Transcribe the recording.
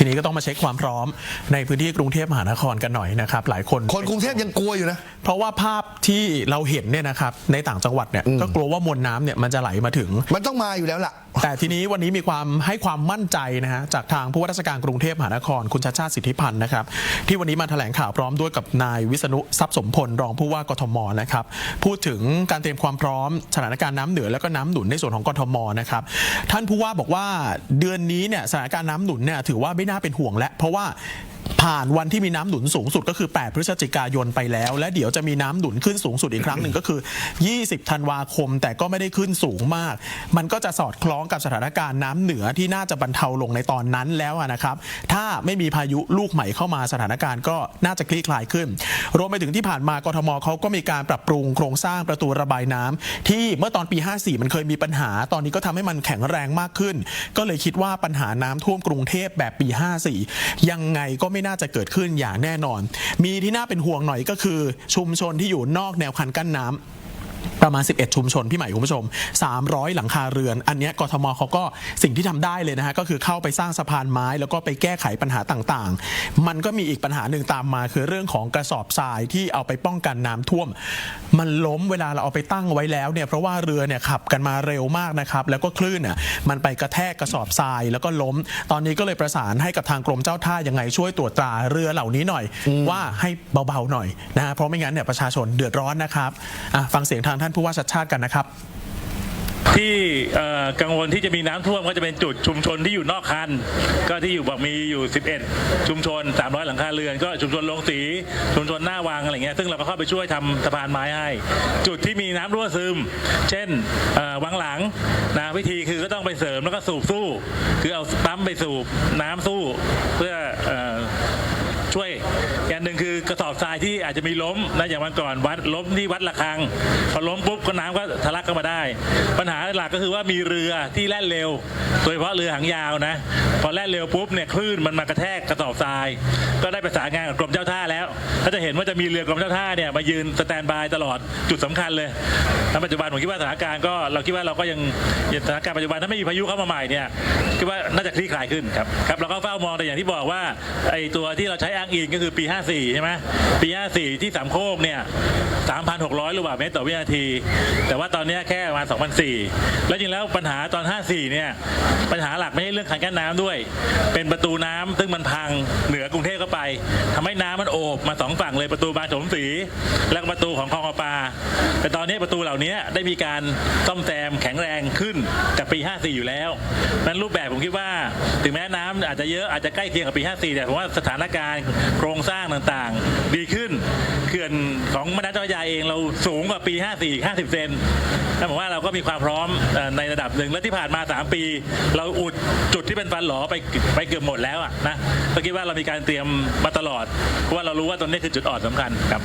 ทีนี้ก็ต้องมาเช็คความพร้อมในพื้นที่กรุงเทพมหานครกันหน่อยนะครับ หลายคน คนกรุงเทพยังกลัวอยู่นะ เพราะว่าภาพที่เราเห็นเนี่ยนะครับในต่างจังหวัดเนี่ยก็กลัวว่ามวลน้ำเนี่ยมันจะไหลมาถึง มันต้องมาอยู่แล้วล่ะ แต่ทีนี้วันนี้มีความให้ความมั่นใจนะฮะจากทางผู้ว่าราชการกรุงเทพมหานคร คุณชาติชาติสิทธิพันธ์นะครับที่วันนี้มาแถลงข่าวพร้อมด้วยกับนายวิษณุทรัพย์สมพลรองผู้ว่ากทมนะครับพูดถึงการเตรียมความพร้อมสถานการณ์น้ำเหนือแล้วก็น้ำหนุนในส่วนของกทมนะครับท่านผู้ว่าบอกว่าเดือนนี้เนี่ยสถานการณ์น้ำหนุนเนี่ยถือว่าไม่น่าเป็นห่วงแล้วเพราะว่า ผ่านวันที่มีน้ำหนุนสูงสุดก็คือ 8 พฤศจิกายนไปแล้ว และเดี๋ยวจะมีน้ำหนุนขึ้นสูงสุดอีกครั้งหนึ่งก็คือ 20 ธันวาคม แต่ก็ไม่ได้ขึ้นสูงมาก มันก็จะสอดคล้องกับสถานการณ์น้ำเหนือที่น่าจะบรรเทาลงในตอนนั้นแล้วนะครับ ถ้าไม่มีพายุลูกใหม่เข้ามาสถานการณ์ก็น่าจะคลี่คลายขึ้น รวมไปถึงที่ผ่านมากทมเขาก็มีการปรับปรุงโครงสร้างประตูระบายน้ำที่เมื่อตอนปี 54 มันเคยมีปัญหา ตอนนี้ก็ทำให้มันแข็งแรงมากขึ้น ก็เลยคิดว่าปัญหาน้ำท่วมกรุงเทพแบบปี 54 ยังไงก็ไม่น่าจะเกิดขึ้นอย่างแน่นอน มีที่น่าเป็นห่วงหน่อยก็คือชุมชนที่อยู่นอกแนวคันกั้นน้ำ ประมาณ 11 ชุมชน พี่ใหม่คุณผู้ชม 300 หลังคาเรือน อันนี้กทมเขาก็สิ่งที่ทำได้เลยนะฮะ ก็คือเข้าไปสร้างสะพานไม้ แล้วก็ไปแก้ไขปัญหาต่างๆ มันก็มีอีกปัญหาหนึ่งตามมา คือเรื่องของกระสอบทรายที่เอาไปป้องกันน้ำท่วม มันล้มเวลาเราเอาไปตั้งไว้แล้วเนี่ยเพราะว่าเรือเนี่ยขับกันมาเร็วมากนะครับแล้วก็คลื่นเนี่ยมันไปกระแทกกระสอบทรายแล้วก็ล้ม ตอนนี้ก็เลยประสานให้กับทางกรมเจ้าท่ายังไงช่วยตรวจตราเรือเหล่านี้หน่อย ว่าให้เบาๆหน่อยนะฮะเพราะไม่งั้นเนี่ยประชาชนเดือดร้อนนะครับฟังเสียงทางท่านผู้ว่าชัดชาติกันนะครับที่กังวลที่จะมีน้ำท่วมก็จะเป็นจุดชุมชนที่อยู่นอกคัน ก็ที่อยู่บอกมีอยู่ 11 ชุมชน 300 หลังคาเรือน ก็ชุมชนลงสี ชุมชนหน้าวังอะไรเงี้ยซึ่งเราก็เข้าไปช่วยทำสะพานไม้ให้ จุดที่มีน้ำรั่วซึม เช่นวังหลังนะวิธีคือก็ต้องไปเสริมแล้วก็สูบสู้ คือเอาปั๊มไปสูบน้ำสู้เพื่ออช่วย อย่างหนึ่งคือกระสอบทรายที่อาจจะมีล้มนะอย่างวันก่อนวัดล้มที่วัดระฆังพอล้มปุ๊บก็น้ำก็ทะลักเข้ามาได้ ปัญหาหลักก็คือว่ามีเรือที่แล่นเร็ว โดยเฉพาะเรือหางยาวนะพอแล่นเร็วปุ๊บเนี่ยคลื่นมันมากระแทกกระสอบทราย ก็ได้ประสานงานกับกรมเจ้าท่าแล้วถ้าจะเห็นว่าจะมีเรือกรมเจ้าท่าเนี่ยมายืนสแตนบายตลอดจุดสำคัญเลยณปัจจุบันผมคิดว่าสถานการณ์ก็เราคิดว่าเราก็ยังสถานการณ์ปัจจุบันถ้าไม่มีพายุเข้ามาใหม่เนี่ยคิดว่าน่าจะคลี่คลายขึ้นครับครับเราก็เฝ้ามองแต่อย่างที่บอกว่าไอ้ตัวที่เราใช้อ้างอิงก็คือปี54 ใช่ไหมปี 54 ที่สามโคกเนี่ย 3,600 ลูกบาศก์เมตรต่อวินาที แต่ว่าตอนนี้แค่ประมาณ2,004แล้วจริงแล้วปัญหาตอน 54 เนี่ย ปัญหาหลักไม่ใช่เรื่องคันกั้นน้ำด้วย เป็นประตูน้ำซึ่งมันพังเหนือกรุงเทพเข้าไปทำให้น้ำมันโอบมาสองฝั่งเลยประตูบางโฉมศรีและประตูของคลองประปาแต่ตอนนี้ประตูเหล่านี้ได้มีการซ่อมแซมแข็งแรงขึ้นจากปี 54 อยู่แล้วนั้นรูปแบบผมคิดว่า ถึงแม้น้ำอาจจะเยอะอาจจะใกล้เคียงกับปี 54 แต่ผมว่าสถานการณ์โครงสร้างต่างๆ ดีขึ้นเขื่อนของแม่น้ำเจ้าพระยาเองเราสูงกว่าปี 54 50 เซนนั่นหมว่าเราก็มีความพร้อมในระดับหนึ่งและที่ผ่านมา 3 ปี เราอุดจุดที่เป็นฟันหลอไปไปเกือบหมดแล้วอะนะก็คิดว่าเรามีการเตรียมมาตลอดเพราะว่าเรารู้ว่าตรงนี้คือจุดอ่อนสำคัญครับ